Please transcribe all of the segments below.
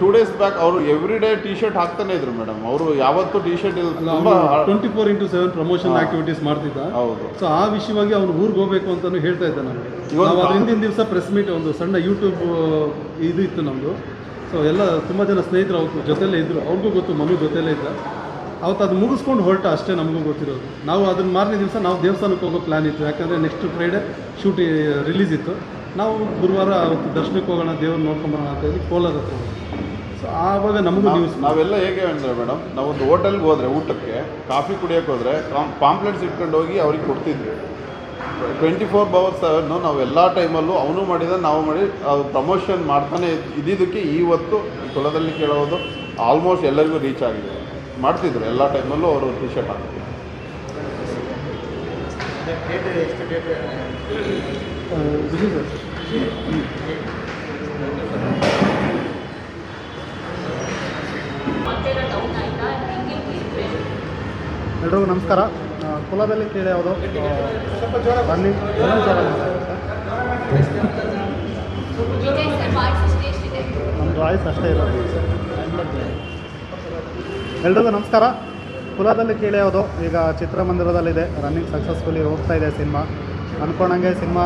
Two days back ಅವರು every day T shirt ಹಾಕ್ತಾನೆ ಇದ್ರು ಮೇಡಮ್ ಅವರು ಯಾವತ್ತೂ T shirt twenty four into seven promotion activities ಮಾಡ್ತಿದ್ದ. ಹೌದು. ಸೊ ಆ ವಿಷಯವಾಗಿ ಅವ್ನು ಊರಿಗೆ ಹೋಗ್ಬೇಕು ಅಂತಾನು ಹೇಳ್ತಾ ಇದ್ದ ನಮಗೆ. ನಾವು ಅದ್ರ ಹಿಂದಿನ ದಿವಸ ಪ್ರೆಸ್ ಮೀಟ್ ಒಂದು ಸಣ್ಣ ಯೂಟ್ಯೂಬ್ ಇದು ಇತ್ತು ನಮ್ಮದು ಸೊ ಎಲ್ಲ ತುಂಬ ಜನ ಸ್ನೇಹಿತರು ಅವ್ರ ಜೊತೆಲೇ ಇದ್ದರು ಅವ್ರಿಗೂ ಗೊತ್ತು ಮಮ್ಮಿ ಜೊತೆಲೇ ಇದ್ದ. ಅವತ್ತು ಅದು ಮುಗಿಸ್ಕೊಂಡು ಹೊರಟ ಅಷ್ಟೇ ನಮಗೂ ಗೊತ್ತಿರೋದು. ನಾವು ಅದನ್ನ ಮಾರನೇ ದಿವಸ ನಾವು ದೇವಸ್ಥಾನಕ್ಕೆ ಹೋಗೋ ಪ್ಲ್ಯಾನ್ ಇತ್ತು. ಯಾಕಂದರೆ ನೆಕ್ಸ್ಟ್ ಫ್ರೈಡೇ ಶೂಟಿ ರಿಲೀಸ್ ಇತ್ತು. ನಾವು ಗುರುವಾರ ಅವತ್ತು ದರ್ಶನಕ್ಕೆ ಹೋಗೋಣ ದೇವ್ರು ನೋಡ್ಕೊಂಬರೋಣ ಅಂತ ಹೇಳಿ ಕೋಲಾರ ಹತ್ರ ಆವಾಗ ನಮಗೂ ನ್ಯೂಸ್ ನಾವೆಲ್ಲ ಹೇಗೆ ಅಂದರೆ ಮೇಡಮ್ ನಾವೊಂದು ಹೋಟೆಲ್ಗೆ ಹೋದ್ರೆ ಊಟಕ್ಕೆ ಕಾಫಿ ಕುಡಿಯೋಕೆ ಹೋದ್ರೆ ಪಾಂಪ್ಲೆಟ್ಸ್ ಇಟ್ಕೊಂಡು ಹೋಗಿ ಅವ್ರಿಗೆ ಕೊಡ್ತಿದ್ವಿ. ಟ್ವೆಂಟಿ ಫೋರ್ ಅವರ್ಸ್ ನಾವು ಎಲ್ಲ ಟೈಮಲ್ಲೂ ಅವನು ಮಾಡಿದ ನಾವು ಮಾಡಿ ಅದು ಪ್ರಮೋಷನ್ ಮಾಡ್ತಾನೆ ಇದ್- ಇದ್ದಿದ್ದಕ್ಕೆ ಇವತ್ತು ಕುಲದಲ್ಲಿ ಕೇಳೋದು ಆಲ್ಮೋಸ್ಟ್ ಎಲ್ಲರಿಗೂ ರೀಚ್ ಆಗಿದೆ. ಮಾಡ್ತಿದ್ರು ಎಲ್ಲ ಟೈಮಲ್ಲೂ ಅವರು ಟಿ ಶರ್ಟ್ ಹಾಕ್ತಿದ್ರು ಸರ್ ಎಲ್ರಿಗೂ ನಮಸ್ಕಾರ. ಕುಲದಲ್ಲಿ ಕ್ರೀಡೆ ಯಾವುದು? ರನ್ನಿಂಗ್ ನಮ್ಮ ವಾಯ್ಸ್ ಅಷ್ಟೇ ಇರೋದು. ಎಲ್ರಿಗೂ ನಮಸ್ಕಾರ. ಕುಲದಲ್ಲಿ ಕೇಳಿ ಯಾವುದು? ಈಗ ಚಿತ್ರಮಂದಿರದಲ್ಲಿದೆ. ರನ್ನಿಂಗ್ ಸಕ್ಸಸ್ಫುಲಿ ಹೋಗ್ತಾ ಇದೆ ಸಿನಿಮಾ. ಅಂದ್ಕೊಂಡಂಗೆ ಸಿನಿಮಾ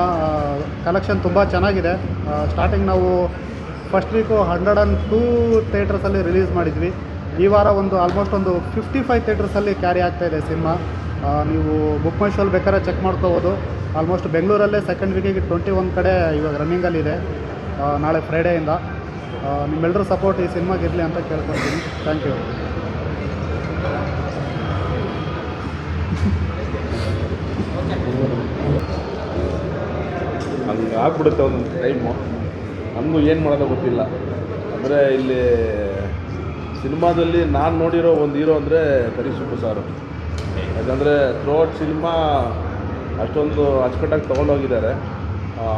ಕಲೆಕ್ಷನ್ ತುಂಬ ಚೆನ್ನಾಗಿದೆ. ಸ್ಟಾರ್ಟಿಂಗ್ ನಾವು first week hundred and two ಥಿಯೇಟರ್ಸಲ್ಲಿ release ಮಾಡಿದ್ವಿ. ಈ ವಾರ ಒಂದು ಆಲ್ಮೋಸ್ಟ್ ಒಂದು ಫಿಫ್ಟಿ ಫೈವ್ ಥಿಯೇಟರ್ಸಲ್ಲಿ ಕ್ಯಾರಿ ಆಗ್ತಾ ಇದೆ ಸಿನಿಮಾ ನೀವು ಬುಕ್ ಮೈ ಶೋಲ್ ಬೇಕಾದ್ರೆ ಚೆಕ್ ಮಾಡ್ಕೋಬೋದು. ಆಲ್ಮೋಸ್ಟ್ ಬೆಂಗಳೂರಲ್ಲೇ ಸೆಕೆಂಡ್ ವೀಕಿಗೆ ಟ್ವೆಂಟಿ ಒನ್ ಕಡೆ ಇವಾಗ ರನ್ನಿಂಗಲ್ಲಿದೆ ನಾಳೆ ಫ್ರೈಡೆಯಿಂದ ನಿಮ್ಮೆಲ್ಲರೂ ಸಪೋರ್ಟ್ ಈ ಸಿನಿಮಾಗೆ ಇರಲಿ ಅಂತ ಕೇಳ್ಕೊಳ್ತೀನಿ. ಥ್ಯಾಂಕ್ ಯು ಹಂಗೆ ಆಗ್ಬಿಡುತ್ತೆ ಒಂದು ಟೈಮು ನಮಗೂ ಏನು ಮಾಡೋದೋ ಗೊತ್ತಿಲ್ಲ. ಅಂದರೆ ಇಲ್ಲಿ ಸಿನಿಮಾದಲ್ಲಿ ನಾನು ನೋಡಿರೋ ಒಂದು ಹೀರೋ ಅಂದರೆ ಕರಿಸುಬ್ಬು ಸಾರು. ಯಾಕಂದರೆ ಥ್ರೋಟ್ ಸಿನಿಮಾ ಅಷ್ಟೊಂದು ಅಚ್ಚುಕಟ್ಟಾಗಿ ತೊಗೊಂಡೋಗಿದ್ದಾರೆ.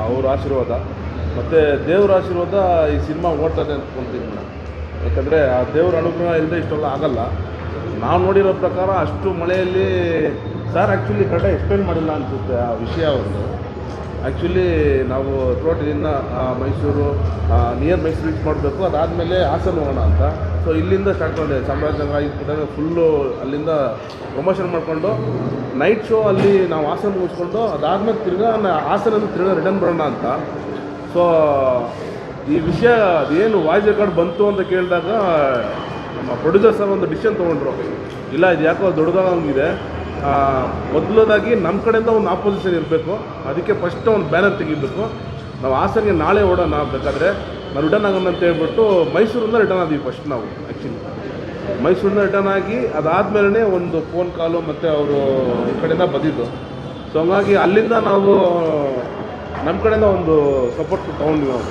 ಅವ್ರ ಆಶೀರ್ವಾದ. ಮತ್ತು ದೇವ್ರ ಆಶೀರ್ವಾದ ಈ ಸಿನಿಮಾ ಓಡ್ತದೆ ಅಂದ್ಕೊಳ್ತೀನಿ ನಾನು. ಯಾಕಂದರೆ ಆ ದೇವ್ರ ಅನುಗ್ರಹ ಇಲ್ಲದೆ ಇಷ್ಟೆಲ್ಲ ಆಗಲ್ಲ. ನಾವು ನೋಡಿರೋ ಪ್ರಕಾರ ಅಷ್ಟು ಮಳೆಯಲ್ಲಿ ಸರ್ ಆ್ಯಕ್ಚುಲಿ ಕರೆಕ್ಟಾಗಿ ಎಕ್ಸ್ಪ್ಲೇನ್ ಮಾಡಿಲ್ಲ ಅನಿಸುತ್ತೆ ಆ ವಿಷಯ ಒಂದು. ಆ್ಯಕ್ಚುಲಿ ನಾವು ತೋಟದಿಂದ ಮೈಸೂರು ನಿಯರ್ ಮೈಸೂರು ರೀಚ್ ಮಾಡಬೇಕು. ಅದಾದಮೇಲೆ ಹಾಸನ ಹೋಗೋಣ ಅಂತ. ಸೊ ಇಲ್ಲಿಂದ ಸ್ಟಾರ್ಟ್ ಮಾಡಿದೆ. ಚಾಮರಾಜನಗರ ಇದ್ದಾಗ ಫುಲ್ಲು ಅಲ್ಲಿಂದ ಪ್ರಮೋಷನ್ ಮಾಡಿಕೊಂಡು ನೈಟ್ ಶೋ ಅಲ್ಲಿ ನಾವು ಹಾಸನ ಮುಗಿಸ್ಕೊಂಡು, ಅದಾದಮೇಲೆ ತಿರ್ಗಾ ನಾ- ಹಾಸನ ತಿರ್ಗಾ ರಿಟರ್ನ್ ಬರೋಣ ಅಂತ. ಸೊ ಈ ವಿಷಯ ಅದೇನು ವಾಯ್ಸ್ ರೆಕಾರ್ಡ್ ಬಂತು ಅಂತ ಕೇಳಿದಾಗ, ನಮ್ಮ ಪ್ರೊಡ್ಯೂಸರ್ ಸರ್ ಒಂದು ಡಿಸಿಷನ್ ತೊಗೊಂಡ್ರು. ಇಲ್ಲ, ಇದು ಯಾಕೋ ದೊಡ್ಡದಾಗಿದೆ ಮೊದಲದಾಗಿ ನಮ್ಮ ಕಡೆಯಿಂದ ಒಂದು ಆಪೋಸಿಷನ್ ಇರಬೇಕು. ಅದಕ್ಕೆ ಫಸ್ಟ್ ಒಂದು ಬ್ಯಾನರ್ ತೆಗಿಬೇಕು. ನಾವು ಹಾಸನಿಗೆ ನಾಳೆ ಓಡೋಣ ಬೇಕಾದರೆ ನಾವು ರಿಟರ್ನ್ ಆಗೋಣ ಅಂತ ಹೇಳ್ಬಿಟ್ಟು ಮೈಸೂರಿಂದ ರಿಟರ್ನ್ ಆದ್ವಿ ಫಸ್ಟ್ ನಾವು ಆ್ಯಕ್ಚುಲಿ ಮೈಸೂರಿಂದ ರಿಟರ್ನ್ ಆಗಿ ಅದಾದಮೇಲೆ ಒಂದು ಫೋನ್ ಕಾಲು ಮತ್ತು ಅವರು ಈ ಕಡೆಯಿಂದ ಬಂದಿದ್ದು. ಸೊ ಹಂಗಾಗಿ ಅಲ್ಲಿಂದ ನಾವು ನಮ್ಮ ಕಡೆಯಿಂದ ಒಂದು ಸಪೋರ್ಟ್ ತೊಗೊಂಡ್ವಿ ನಾವು.